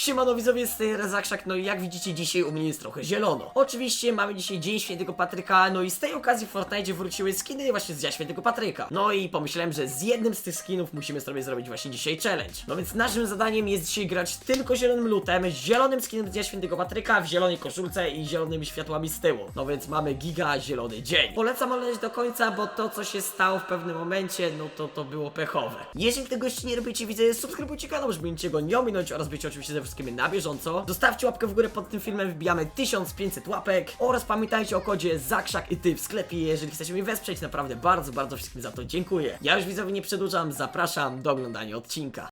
Siemano widzowie, z tej Rezakrzak, no i jak widzicie dzisiaj u mnie jest trochę zielono. Oczywiście mamy dzisiaj Dzień Świętego Patryka, no i z tej okazji w Fortnite wróciły skiny właśnie z Dnia Świętego Patryka. No i pomyślałem, że z jednym z tych skinów musimy sobie zrobić właśnie dzisiaj challenge. No więc naszym zadaniem jest dzisiaj grać tylko zielonym lutem, zielonym skinem z Dnia Świętego Patryka, w zielonej koszulce i zielonymi światłami z tyłu. No więc mamy giga zielony dzień. Polecam oglądać do końca, bo to co się stało w pewnym momencie, no to to było pechowe. Jeżeli tego jeszcze nie robicie, widzę, subskrybujcie kanał, żeby będziecie go nie ominąć oraz bycie oczywiście ze wszystkimi na bieżąco. Zostawcie łapkę w górę pod tym filmem, wbijamy 1500 łapek oraz pamiętajcie o kodzie ZAKRZAK i ty w sklepie, jeżeli chcecie mnie wesprzeć, naprawdę bardzo, bardzo wszystkim za to dziękuję. Ja już widzowie nie przedłużam, zapraszam do oglądania odcinka.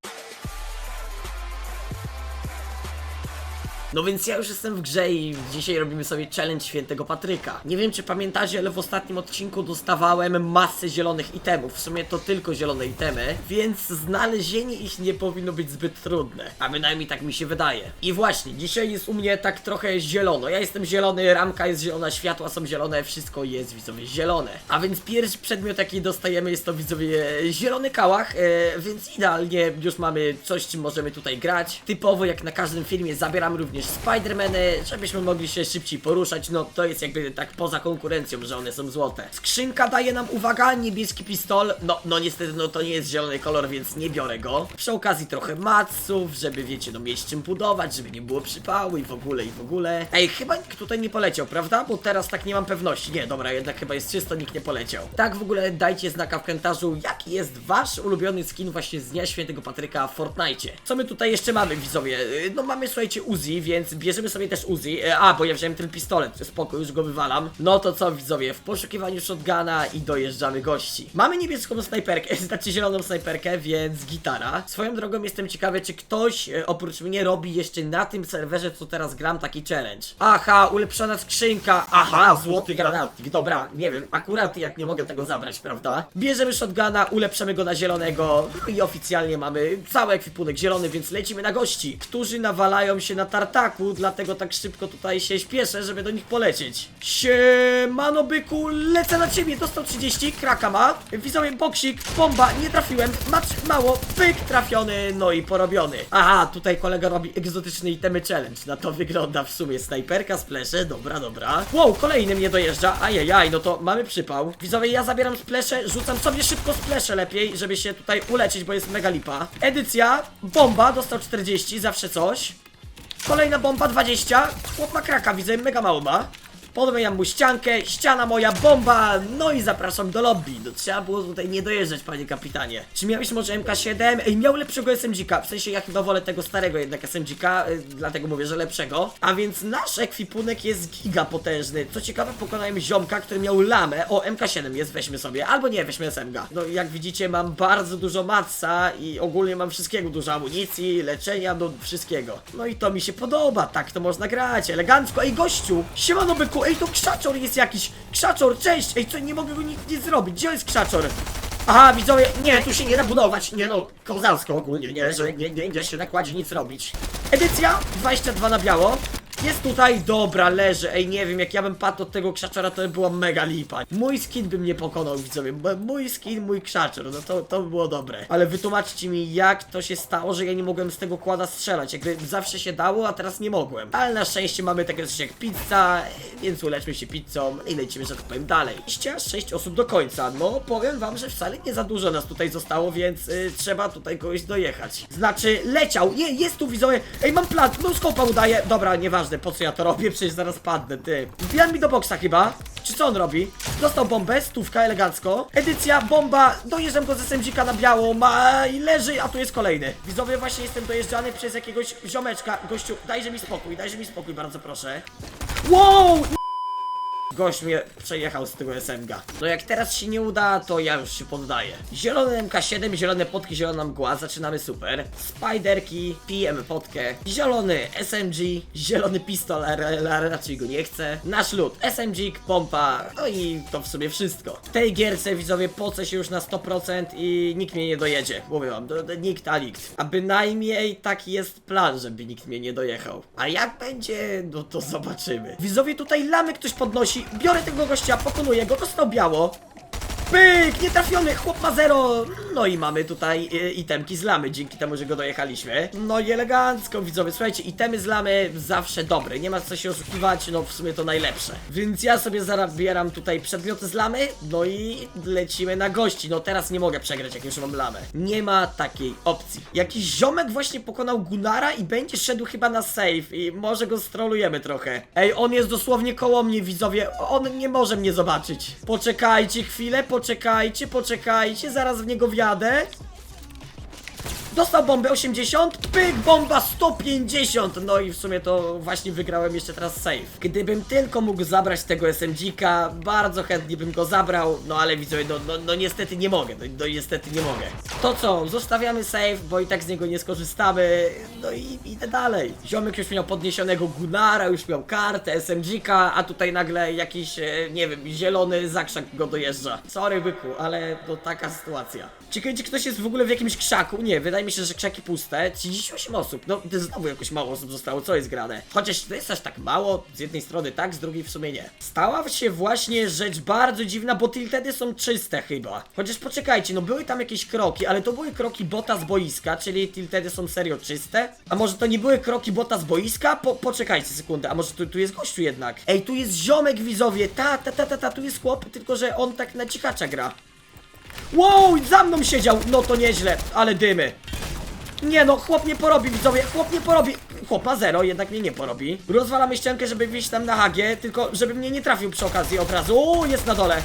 No więc ja już jestem w grze i dzisiaj robimy sobie challenge świętego Patryka. Nie wiem czy pamiętacie, ale w ostatnim odcinku dostawałem masę zielonych itemów. W sumie to tylko zielone itemy, więc znalezienie ich nie powinno być zbyt trudne. A bynajmniej tak mi się wydaje. I właśnie, dzisiaj jest u mnie tak trochę zielono. Ja jestem zielony, ramka jest zielona, światła są zielone, wszystko jest widzowie zielone. A więc pierwszy przedmiot jaki dostajemy jest to widzowie zielony kałach, e, więc idealnie już mamy coś czym możemy tutaj grać. Typowo jak na każdym filmie zabieramy również Spidermany, żebyśmy mogli się szybciej poruszać, no to jest jakby tak poza konkurencją, że one są złote. Skrzynka daje nam, uwaga, niebieski pistol, no, no niestety no to nie jest zielony kolor, więc nie biorę go. Przy okazji trochę matsów, żeby wiecie, no mieć czym budować, żeby nie było przypału i w ogóle, i w ogóle. Ej, chyba nikt tutaj nie poleciał, prawda? Bo teraz tak nie mam pewności. Nie, dobra, jednak chyba jest czysto, nikt nie poleciał. Tak w ogóle dajcie znaka w komentarzu, jaki jest wasz ulubiony skin właśnie z Dnia Świętego Patryka w Fortnite. Co my tutaj jeszcze mamy, widzowie? Y, No mamy, słuchajcie, Uzi, więc bierzemy sobie też Uzi. E, A, bo ja wziąłem ten pistolet, spoko, już go wywalam. No to co, widzowie, w poszukiwaniu shotguna i dojeżdżamy gości. Mamy niebieską snajperkę, znaczy zieloną snajperkę, więc gitara. Swoją drogą jestem ciekawy, czy ktoś e, oprócz mnie robi jeszcze na tym serwerze, co teraz gram, taki challenge. Aha, ulepszona skrzynka. Aha, złoty granatnik. Dobra, nie wiem, akurat jak nie mogę tego zabrać, prawda? Bierzemy shotguna, ulepszamy go na zielonego no i oficjalnie mamy cały ekwipunek zielony, więc lecimy na gości, którzy nawalają się na tartaku, dlatego tak szybko tutaj się śpieszę, żeby do nich polecieć. Siemano byku, lecę na ciebie, dostał 30, kraka ma. Widzowie, boksik, bomba, nie trafiłem, macz mało, pyk, trafiony, no i porobiony. Aha, tutaj kolega robi egzotyczny itemy challenge, na to wygląda w sumie snajperka, splesze, dobra, dobra. Wow, kolejny mnie dojeżdża, ajajaj, no to mamy przypał. Widzowie, ja zabieram splesze, rzucam sobie szybko splesze lepiej, żeby się tutaj ulecieć, bo jest mega lipa. Edycja, bomba, dostał 40, zawsze coś. Kolejna bomba 20. Chłop ma kraka, widzę, mega mało ma. Podmieniam mu ściankę, ściana moja, bomba, no i zapraszam do lobby. No, trzeba było tutaj nie dojeżdżać, panie kapitanie. Czy miałeś może MK7? Ej, miał lepszego SMG-ka, w sensie ja chyba wolę tego starego jednak SMG-ka, y, dlatego mówię, że lepszego. A więc nasz ekwipunek jest giga potężny. Co ciekawe, pokonałem ziomka, który miał lamę. O, MK7 jest, weźmy sobie, albo nie, weźmy SMG. No jak widzicie, mam bardzo dużo matsa i ogólnie mam wszystkiego, dużo amunicji, leczenia, no wszystkiego. No i to mi się podoba, tak to można grać, elegancko. Ej, gościu, siemano byku, ej, to krzaczor jest jakiś, krzaczor, cześć, ej, co, nie mogę go nic, nic zrobić, gdzie jest krzaczor? Aha, widzowie, nie, tu się nie da budować, nie no, kozacko ogólnie, nie, że nie, nie idzie się nakładzie nic robić. Edycja 22 na biało. Jest tutaj, dobra, leży, ej, nie wiem, jak ja bym padł od tego krzaczora, to by była mega lipa. Mój skin by mnie pokonał, widzowie, mój skin, mój krzaczor, no to, to by było dobre. Ale wytłumaczcie mi, jak to się stało, że ja nie mogłem z tego kłada strzelać, jakby zawsze się dało, a teraz nie mogłem. Ale na szczęście mamy takie coś jak pizza, więc uleczmy się pizzą i lecimy, że tak powiem, dalej. Iście 6 osób do końca, no powiem wam, że wcale nie za dużo nas tutaj zostało, więc y, trzeba tutaj kogoś dojechać. Znaczy, leciał, nie, jest tu widzowie, ej, mam plan, no skopa udaje, dobra, nieważne, po co ja to robię, przecież zaraz padnę, ty. Wbijam mi do boksa chyba, czy co on robi? Dostał bombę, stówka elegancko. Edycja, bomba, dojeżdżam go ze SMG-ka na biało, ma i leży, a tu jest kolejny. Widzowie, właśnie jestem dojeżdżany przez jakiegoś ziomeczka. Gościu, dajże mi spokój, dajże mi spokój, bardzo proszę. Wow! Gość mnie przejechał z tego SMG. No jak teraz się nie uda, to ja już się poddaję. Zielony MK7, zielone potki, zielona mgła, zaczynamy super. Spiderki, pijemy potkę. Zielony SMG, zielony pistol, raczej go nie chcę. Nasz lód, SMG, pompa, no i to w sumie wszystko. W tej gierce widzowie pocę się już na 100% i nikt mnie nie dojedzie. Mówię wam, do, nikt a nikt. A bynajmniej taki jest plan, żeby nikt mnie nie dojechał. A jak będzie, no to zobaczymy. Widzowie tutaj lamy ktoś podnosi, biorę tego gościa, pokonuję go, dostał biało. Pyk, nietrafiony, chłop ma zero. No i mamy tutaj y, itemki z lamy, dzięki temu, że go dojechaliśmy. No i elegancko, widzowie. Słuchajcie, itemy z lamy zawsze dobre, nie ma co się oszukiwać, no w sumie to najlepsze. Więc ja sobie zabieram tutaj przedmioty z lamy, no i lecimy na gości. No teraz nie mogę przegrać, jak już mam lamę. Nie ma takiej opcji. Jakiś ziomek właśnie pokonał Gunara i będzie szedł chyba na save i może go strolujemy trochę. Ej, on jest dosłownie koło mnie, widzowie. On nie może mnie zobaczyć. Poczekajcie chwilę, poczekajcie, poczekajcie, zaraz w niego wjadę. Dostał bombę 80, pyk, bomba 150, no i w sumie to właśnie wygrałem jeszcze teraz save. Gdybym tylko mógł zabrać tego SMG-ka, bardzo chętnie bym go zabrał, no ale widzowie, no, no, no niestety nie mogę, no, no niestety nie mogę. To co, zostawiamy save, bo i tak z niego nie skorzystamy, no i idę dalej. Ziomek już miał podniesionego Gunara, już miał kartę, SMG-ka, a tutaj nagle jakiś, e, nie wiem, zielony zakrzak go dojeżdża. Sorry byku, ale to taka sytuacja. Ciekawe, czy ktoś jest w ogóle w jakimś krzaku? Nie, wydaje mi się, że krzaki puste. 38 osób. No, znowu jakoś mało osób zostało. Co jest grane? Chociaż to jest aż tak mało. Z jednej strony tak, z drugiej w sumie nie. Stała się właśnie rzecz bardzo dziwna, bo tiltedy są czyste chyba. Chociaż poczekajcie, no były tam jakieś kroki, ale to były kroki bota z boiska, czyli tiltedy są serio czyste. A może to nie były kroki bota z boiska? Po, poczekajcie sekundę, a może tu, tu jest gościu jednak? Ej, tu jest ziomek widzowie. Ta, ta, ta, ta, ta, tu jest chłop, tylko że on tak na cichacza gra. Wow, za mną siedział! No to nieźle, ale dymy. Nie no, chłop nie porobi, widzowie, chłop nie porobi. Chłop ma zero, jednak mnie nie porobi. Rozwalamy ściankę, żeby wyjść tam na hagie, tylko żeby mnie nie trafił przy okazji od razu. O, jest na dole.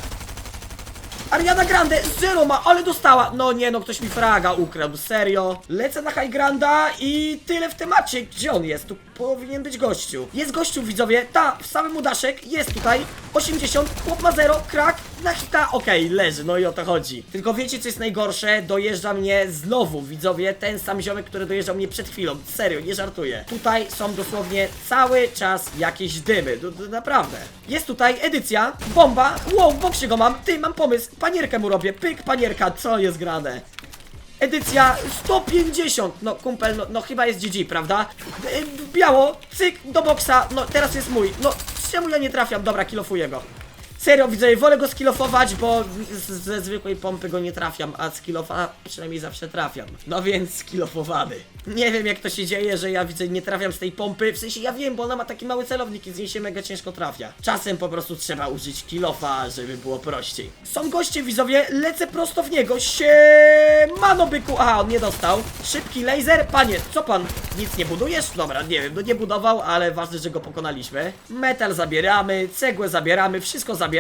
Ariana Grande, zero ma, ale dostała. No nie no, ktoś mi fraga ukradł, serio. Lecę na High Granda i tyle w temacie. Gdzie on jest? Tu powinien być gościu. Jest gościu, widzowie, ta, w samym udaszek, jest tutaj. 80, chłop ma zero, krak, na hita, okej, leży, no i o to chodzi. Tylko wiecie, co jest najgorsze? Dojeżdża mnie znowu, widzowie, ten sam ziomek, który dojeżdżał mnie przed chwilą. Serio, nie żartuję. Tutaj są dosłownie cały czas jakieś dymy, d- naprawdę. Jest tutaj edycja, bomba, wow, w boksie go mam, ty, mam pomysł, panierkę mu robię, pyk, panierka, co jest grane? Edycja 150! No kumpel, no, no chyba jest GG, prawda? E, Biało, cyk, do boksa, no teraz jest mój. No czemu ja nie trafiam? Dobra, kilofuję go. Serio, widzę, wolę go skilofować, bo ze zwykłej pompy go nie trafiam, a z kilofa przynajmniej zawsze trafiam. No więc skilofowany. Nie wiem jak to się dzieje, że ja widzę nie trafiam z tej pompy, w sensie ja wiem, bo ona ma taki mały celownik i z niej się mega ciężko trafia. Czasem po prostu trzeba użyć kilofa, żeby było prościej. Są goście widzowie, lecę prosto w niego, siemano byku, aha, on nie dostał. Szybki laser, panie, co pan, nic nie budujesz? Dobra, nie wiem, no nie budował, ale ważne, że go pokonaliśmy. Metal zabieramy, cegłę zabieramy, wszystko zabieramy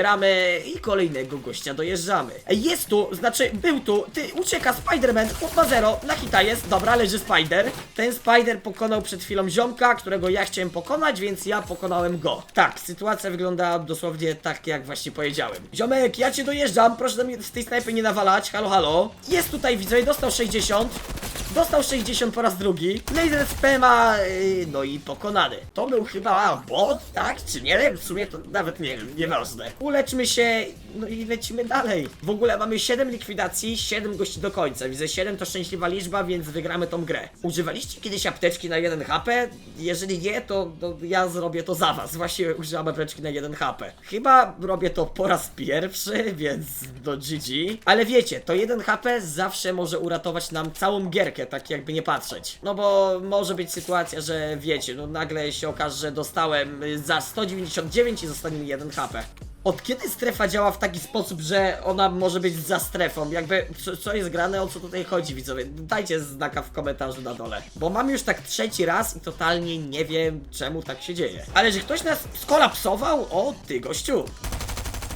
i kolejnego gościa dojeżdżamy. Jest tu, znaczy był tu, ty, ucieka Spider-Man, chłop ma zero, na hita jest, dobra, leży Spider. Ten Spider pokonał przed chwilą ziomka, którego ja chciałem pokonać, więc ja pokonałem go. Tak, sytuacja wygląda dosłownie tak, jak właśnie powiedziałem. Ziomek, ja cię dojeżdżam, proszę do mnie z tej snajpy nie nawalać, halo, halo. Jest tutaj, widzę, dostał 60. Dostał 60 po raz drugi. Laser spema, yy, no i pokonany. To był chyba bot, tak? Czy nie wiem? W sumie to nawet nie wiem, nieważne. Uleczmy się, no i lecimy dalej. W ogóle mamy 7 likwidacji, 7 gości do końca. Widzę 7 to szczęśliwa liczba, więc wygramy tą grę. Używaliście kiedyś apteczki na 1 HP? Jeżeli nie, to, to ja zrobię to za was. Właśnie używam apteczki na 1 HP. Chyba robię to po raz pierwszy, więc do GG. Ale wiecie, to 1 HP zawsze może uratować nam całą gierkę, tak jakby nie patrzeć. No bo może być sytuacja, że wiecie, no nagle się okaże, że dostałem y, za 199 i zostanie mi 1 HP. Od kiedy strefa działa w taki sposób, że ona może być za strefą? Jakby, co, co jest grane, o co tutaj chodzi, widzowie? Dajcie znaka w komentarzu na dole. Bo mam już tak trzeci raz i totalnie nie wiem, czemu tak się dzieje. Ale że ktoś nas skolapsował? O, ty gościu!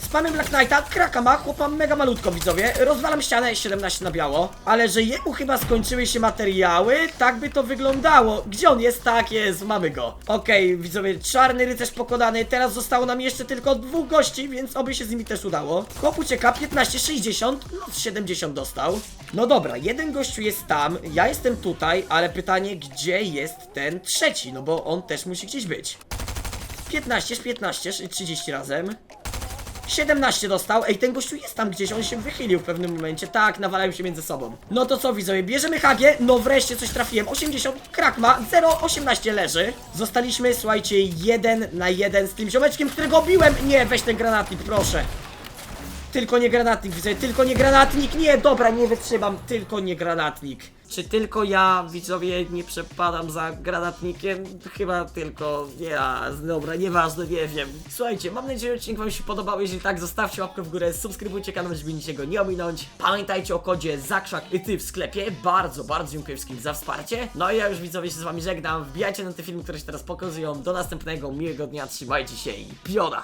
Spamy Black Knighta, kraka ma, chłop ma mega malutko widzowie, rozwalam ścianę, 17 na biało, ale że jemu chyba skończyły się materiały, tak by to wyglądało. Gdzie on jest? Tak jest, mamy go. Okej, widzowie, czarny rycerz pokonany, teraz zostało nam jeszcze tylko dwóch gości, więc oby się z nimi też udało. Chłop ucieka, 15, 60, no 70 dostał. No dobra, jeden gościu jest tam, ja jestem tutaj, ale pytanie, gdzie jest ten trzeci, no bo on też musi gdzieś być. 15, 15, 30 razem. 17 dostał. Ej, ten gościu jest tam gdzieś, on się wychylił w pewnym momencie. Tak, nawalają się między sobą. No to co widzowie, bierzemy Hagię. No wreszcie coś trafiłem. 80, krak ma, 0, 18 leży. Zostaliśmy, słuchajcie, jeden na jeden z tym ziomeczkiem, którego biłem. Nie, weź ten granatnik, proszę. tylko nie granatnik, widzę, tylko nie granatnik, nie, dobra, nie wytrzymam, tylko nie granatnik. Czy tylko ja, widzowie, nie przepadam za granatnikiem? Chyba tylko ja, dobra, nieważne, nie wiem. Słuchajcie, mam nadzieję, że odcinek wam się podobał, jeżeli tak, zostawcie łapkę w górę, subskrybujcie kanał, żeby niczego nie ominąć. Pamiętajcie o kodzie ZAKRZAK i ty w sklepie, bardzo, bardzo dziękuję wszystkim za wsparcie. No i ja już widzowie się z wami żegnam, wbijajcie na te filmy, które się teraz pokazują, do następnego, miłego dnia, trzymajcie się i piona!